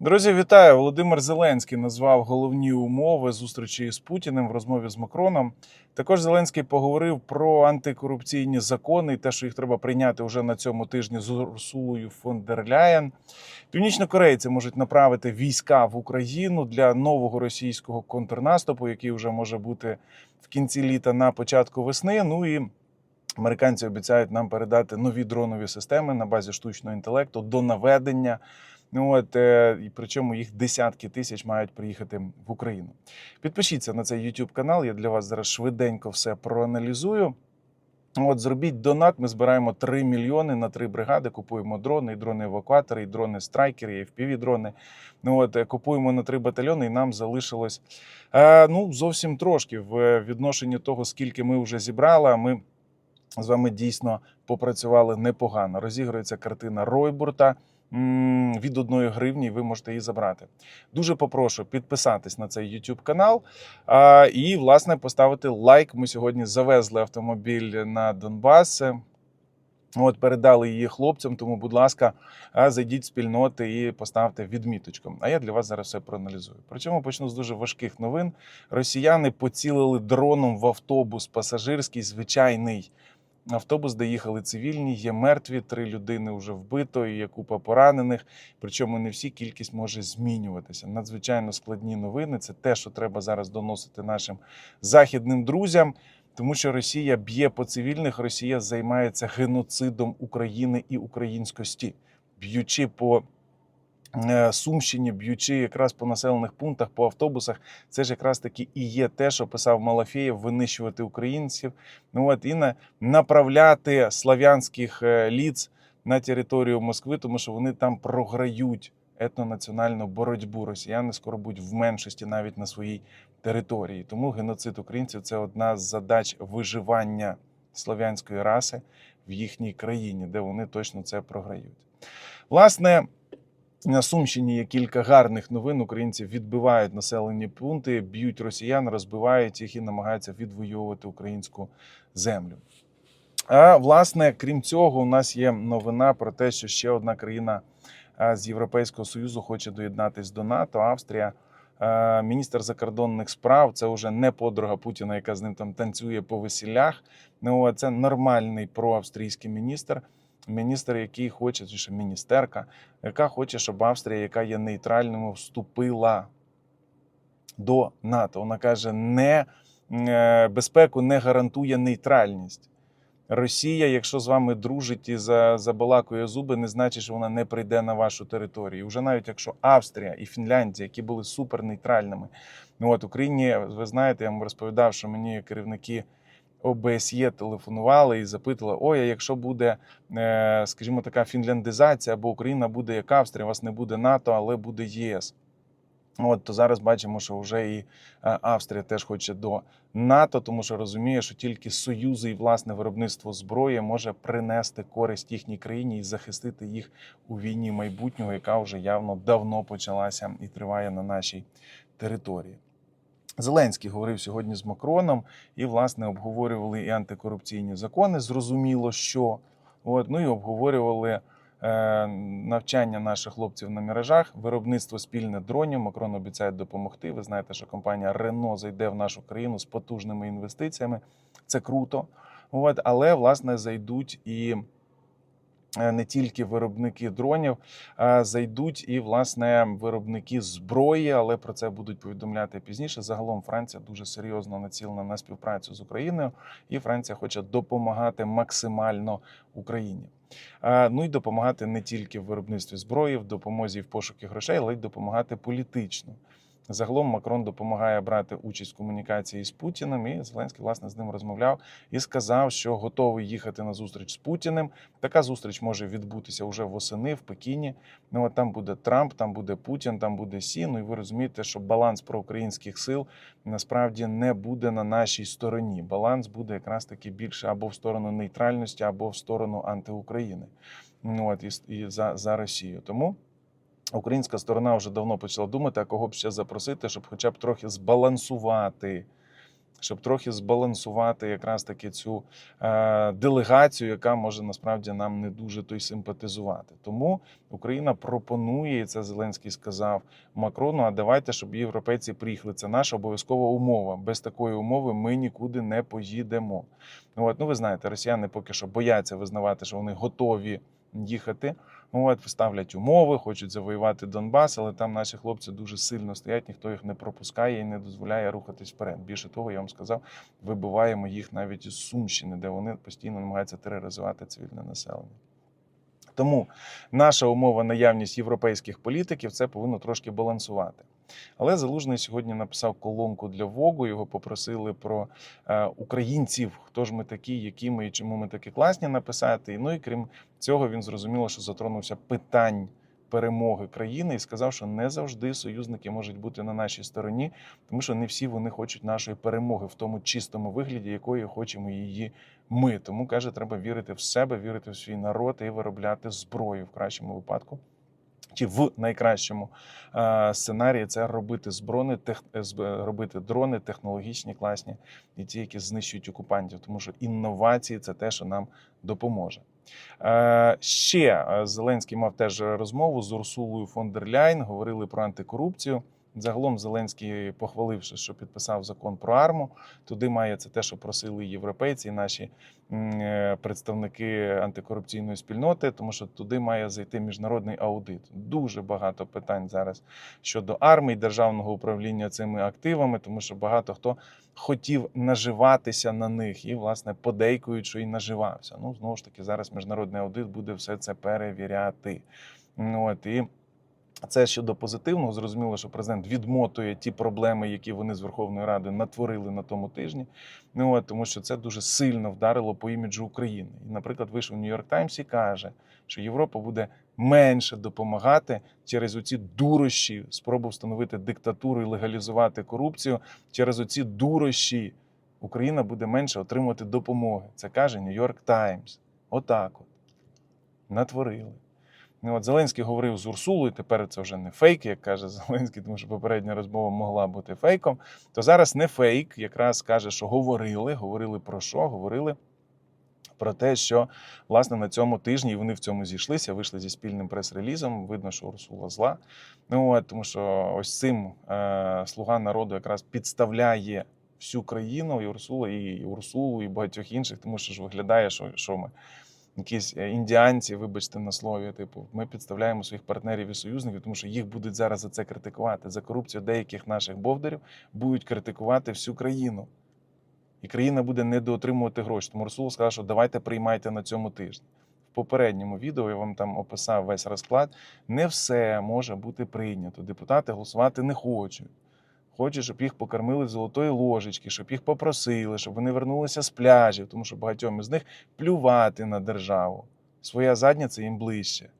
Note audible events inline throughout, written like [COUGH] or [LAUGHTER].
Друзі, вітаю! Володимир Зеленський назвав головні умови зустрічі з Путіним в розмові з Макроном. Також Зеленський поговорив про антикорупційні закони і те, що їх треба прийняти вже на цьому тижні з Урсулою фон дер Ляєн. Північнокорейці можуть направити війська в Україну для нового російського контрнаступу, який вже може бути в кінці літа на початку весни. Ну і американці обіцяють нам передати нові дронові системи на базі штучного інтелекту до наведення. Ну от е, і причому їх десятки тисяч мають приїхати в Україну. Підпишіться на цей YouTube канал. Я для вас зараз швиденько все проаналізую. От зробіть донат. Ми збираємо 3 мільйони на три бригади. Купуємо дрони, і дрони евакуатори, і дрони страйкери, і fpv дрони. Ну от е, купуємо на три батальйони, і нам залишилось е, ну зовсім трошки в відношенні того, скільки ми вже зібрали. Ми з вами дійсно попрацювали непогано. Розігрується картина Ройбурта від одної гривні, ви можете її забрати. Дуже попрошу підписатись на цей YouTube канал і, власне, поставити лайк. Ми сьогодні завезли автомобіль на Донбас. От передали її хлопцям, тому, будь ласка, зайдіть в спільноти і поставте відміточку. А я для вас зараз все проаналізую. Причому почну з дуже важких новин. Росіяни поцілили дроном в автобус пасажирський, звичайний. Автобус, де їхали цивільні, є мертві, три людини вже вбито, і є купа поранених. Причому не всі кількість може змінюватися. Надзвичайно складні новини. Це те, що треба зараз доносити нашим західним друзям. Тому що Росія б'є по цивільних, Росія займається геноцидом України і українськості, б'ючи по Сумщині, б'ючи якраз по населених пунктах, по автобусах. Це ж якраз таки і є те, що писав Малафєєв, винищувати українців. Ну от і на направляти слав'янських е, ліц на територію Москви, тому що вони там програють етнонаціональну боротьбу. Росіяни скоро будуть в меншості навіть на своїй території. Тому геноцид українців це одна з задач виживання слов'янської раси в їхній країні, де вони точно це програють. Власне. На Сумщині є кілька гарних новин. Українці відбивають населені пункти, б'ють росіян, розбивають їх і намагаються відвоювати українську землю. А власне, крім цього, у нас є новина про те, що ще одна країна з Європейського союзу хоче доєднатись до НАТО. Австрія, міністр закордонних справ. Це вже не подруга Путіна, яка з ним там танцює по весіллях. Ну це нормальний проавстрійський міністр. Міністр, який хоче, чи міністерка, яка хоче, щоб Австрія, яка є нейтральною, вступила до НАТО. Вона каже, не е, безпеку не гарантує нейтральність. Росія, якщо з вами дружить і за- забалакує зуби, не значить, що вона не прийде на вашу територію. Уже навіть якщо Австрія і Фінляндія, які були супернейтральними, ну от Україні, ви знаєте, я вам розповідав, що мені керівники ОБСЄ телефонували і запитували: ой, а якщо буде, е, скажімо, така фінляндизація, або Україна буде як Австрія, у вас не буде НАТО, але буде ЄС. От то зараз бачимо, що вже і е, Австрія теж хоче до НАТО, тому що розуміє, що тільки союзи і власне виробництво зброї може принести користь їхній країні і захистити їх у війні майбутнього, яка вже явно давно почалася і триває на нашій території. Зеленський говорив сьогодні з Макроном і, власне, обговорювали і антикорупційні закони. Зрозуміло, що от, ну і обговорювали е, навчання наших хлопців на міражах, виробництво спільне дронів. Макрон обіцяє допомогти. Ви знаєте, що компанія Рено зайде в нашу країну з потужними інвестиціями. Це круто. От, але власне зайдуть і. Е, Не тільки виробники дронів зайдуть і власне виробники зброї, але про це будуть повідомляти пізніше. Загалом Франція дуже серйозно націлена на співпрацю з Україною, і Франція хоче допомагати максимально Україні. Ну і допомагати не тільки в виробництві зброї, в допомозі в пошукі грошей, але й допомагати політично. Загалом Макрон допомагає брати участь в комунікації з Путіним. І Зеленський власне з ним розмовляв і сказав, що готовий їхати на зустріч з Путіним. Така зустріч може відбутися вже восени в Пекіні. Ну от там буде Трамп, там буде Путін, там буде Сі. Ну і ви розумієте, що баланс проукраїнських сил насправді не буде на нашій стороні. Баланс буде якраз таки більше або в сторону нейтральності, або в сторону антиукраїни. Ну от і, і за, за Росію. Тому. Українська сторона вже давно почала думати, а кого б ще запросити, щоб хоча б трохи збалансувати щоб трохи збалансувати якраз таки цю е, делегацію, яка може насправді нам не дуже той симпатизувати. Тому Україна пропонує, і це Зеленський сказав Макрону. А давайте, щоб європейці приїхали. Це наша обов'язкова умова. Без такої умови ми нікуди не поїдемо. Ну, От, ну ви знаєте, росіяни поки що бояться визнавати, що вони готові їхати. Ну, От ставлять умови, хочуть завоювати Донбас, але там наші хлопці дуже сильно стоять, ніхто їх не пропускає і не дозволяє рухатись вперед. Більше того, я вам сказав, вибиваємо їх навіть із Сумщини, де вони постійно намагаються тероризувати цивільне населення. Тому наша умова наявність європейських політиків це повинно трошки балансувати. Але Залужний сьогодні написав колонку для Вогу. Його попросили про е, українців, хто ж ми такі, які ми і чому ми такі класні написати. Ну і крім цього, він зрозуміло, що затронувся питань перемоги країни і сказав, що не завжди союзники можуть бути на нашій стороні, тому що не всі вони хочуть нашої перемоги в тому чистому вигляді, якої хочемо її ми. Тому каже, треба вірити в себе, вірити в свій народ і виробляти зброю в кращому випадку. Чи в найкращому е, сценарії це робити зброни, тех, е, робити дрони технологічні, класні і ті, які знищують окупантів, тому що інновації це те, що нам допоможе. Е, ще е, Зеленський мав теж розмову з Урсулою фон дер Ляйн, говорили про антикорупцію. Загалом Зеленський похваливши, що підписав закон про арму. Туди має це те, що просили європейці, наші е, представники антикорупційної спільноти, тому що туди має зайти міжнародний аудит. Дуже багато питань зараз щодо армії, державного управління цими активами, тому що багато хто хотів наживатися на них і, власне, подейкують, що і наживався. Ну, знову ж таки, зараз міжнародний аудит буде все це перевіряти. От, і це щодо позитивного. Зрозуміло, що президент відмотує ті проблеми, які вони з Верховної Ради натворили на тому тижні. Ну от тому, що це дуже сильно вдарило по іміджу України. І, наприклад, вийшов Нью-Йорк Таймс і каже, що Європа буде менше допомагати через оці дурощі, спробу встановити диктатуру і легалізувати корупцію. Через оці дурощі Україна буде менше отримувати допомоги. Це каже Нью-Йорк Таймс. Отак от натворили. Ну, от Зеленський говорив з Урсулою, тепер це вже не фейк, як каже [LAUGHS] Зеленський, тому що попередня розмова могла бути фейком. То зараз не фейк, якраз каже, що говорили. Говорили про що? Говорили про те, що власне на цьому тижні вони в цьому зійшлися, вийшли зі спільним прес-релізом. Видно, що Урсула зла. Ну от тому, що ось цим е, слуга народу якраз підставляє всю країну, і Урсула, і Урсулу, і багатьох інших, тому що ж виглядає, що, що ми якісь е, індіанці, вибачте на слові. Типу, ми підставляємо своїх партнерів і союзників, тому що їх будуть зараз за це критикувати. За корупцію деяких наших бовдарів будуть критикувати всю країну. І країна буде недоотримувати гроші. Тому Расул сказав, що давайте приймайте на цьому тижні. В попередньому відео я вам там описав весь розклад. Не все може бути прийнято. Депутати голосувати не хочуть. Хочуть, щоб їх покормили з золотої ложечки, щоб їх попросили, щоб вони вернулися з пляжів, тому що багатьом із них плювати на державу. Своя задниця їм ближче.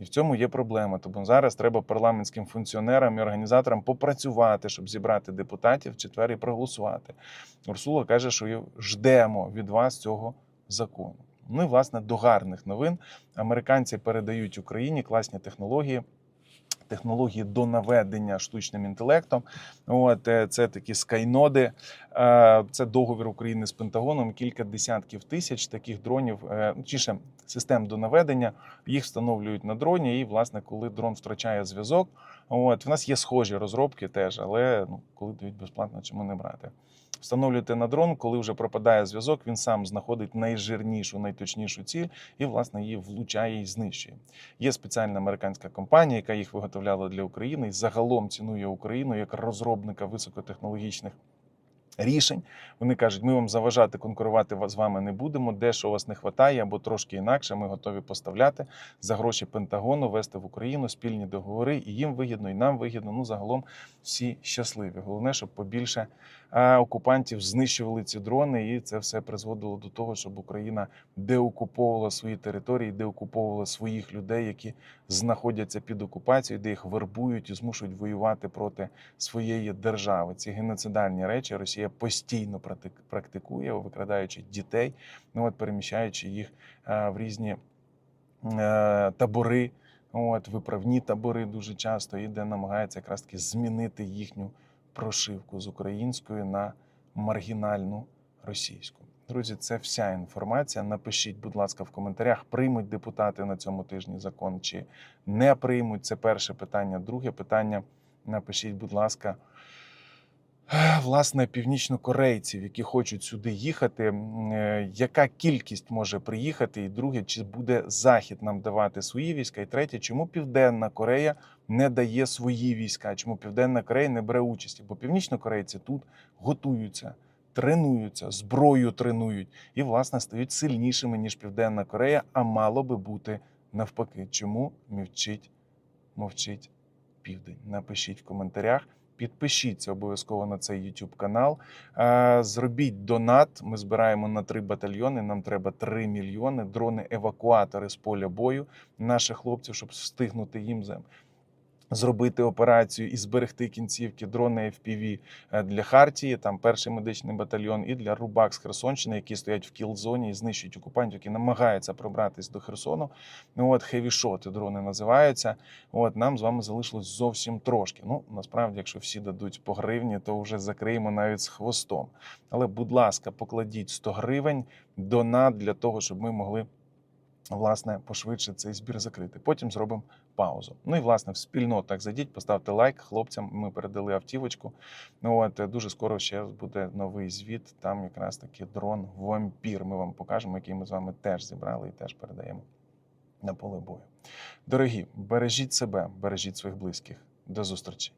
І в цьому є проблема. Тому зараз треба парламентським функціонерам і організаторам попрацювати, щоб зібрати депутатів в четвер і проголосувати. Урсула каже, що ждемо від вас цього закону. Ну і власне до гарних новин. Американці передають Україні класні технології. Технології до наведення штучним інтелектом. От е, це такі скайноди. Е, Це договір України з Пентагоном. Кілька десятків тисяч таких дронів, е, ну, точніше, систем до наведення. Їх встановлюють на дроні. І, власне, коли дрон втрачає зв'язок, от в нас є схожі розробки теж, але ну, коли дають безплатно, чому не брати? Встановлюєте на дрон, коли вже пропадає зв'язок, він сам знаходить найжирнішу, найточнішу ціль і, власне, її влучає і знищує. Є спеціальна американська компанія, яка їх виготовляла для України і загалом цінує Україну як розробника високотехнологічних рішень. Вони кажуть, ми вам заважати конкурувати з вами не будемо. Де що у вас не вистачає, або трошки інакше, ми готові поставляти за гроші Пентагону, вести в Україну спільні договори, і їм вигідно, і нам вигідно. Ну загалом всі щасливі. Головне, щоб побільше окупантів знищували ці дрони, і це все призводило до того, щоб Україна деокуповувала свої території, деокуповувала своїх людей, які знаходяться під окупацією, де їх вербують і змушують воювати проти своєї держави. Ці геноцидальні речі Росія постійно практик- практикує, викрадаючи дітей, ну от переміщаючи їх е, в різні е, табори. От, виправні табори дуже часто, і де намагається якраз таки змінити їхню прошивку з української на маргінальну російську. Друзі, це вся інформація. Напишіть, будь ласка, в коментарях, приймуть депутати на цьому тижні закон чи не приймуть. Це перше питання. Друге питання. Напишіть, будь ласка, [SIGHS] власне, північнокорейців, які хочуть сюди їхати. е, Яка кількість може приїхати? І друге, чи буде Захід нам давати свої війська? І третє, чому Південна Корея не дає свої війська? Чому Південна Корея не бере участі? Бо північнокорейці тут готуються, тренуються, зброю тренують і, власне, стають сильнішими ніж Південна Корея, а мало би бути навпаки. Чому мовчить, мовчить південь? Напишіть в коментарях. Підпишіться обов'язково на цей YouTube канал. Е, Зробіть донат. Ми збираємо на три батальйони. Нам треба 3 мільйони. Дрони-евакуатори з поля бою наших хлопців, щоб встигнути їм за- зробити операцію і зберегти кінцівки дрони FPV е, для Хартії, там перший медичний батальйон, і для Рубак з Херсонщини, які стоять в кіл-зоні і знищують окупантів, які намагаються пробратись до Херсону. Ну от хевішоти дрони називаються. От нам з вами залишилось зовсім трошки. Ну насправді, якщо всі дадуть по гривні, то вже закриємо навіть з хвостом. Але, будь ласка, покладіть 100 гривень донат для того, щоб ми могли. Власне, пошвидше цей збір закрити. Потім зробимо паузу. Ну і власне в спільнотах зайдіть, поставте лайк хлопцям. Ми передали автівочку. Ну от е, дуже скоро ще буде новий звіт. Там якраз таки дрон вампір. Ми вам покажемо, який ми з вами теж зібрали і теж передаємо на поле бою. Дорогі, бережіть себе, бережіть своїх близьких. До зустрічі.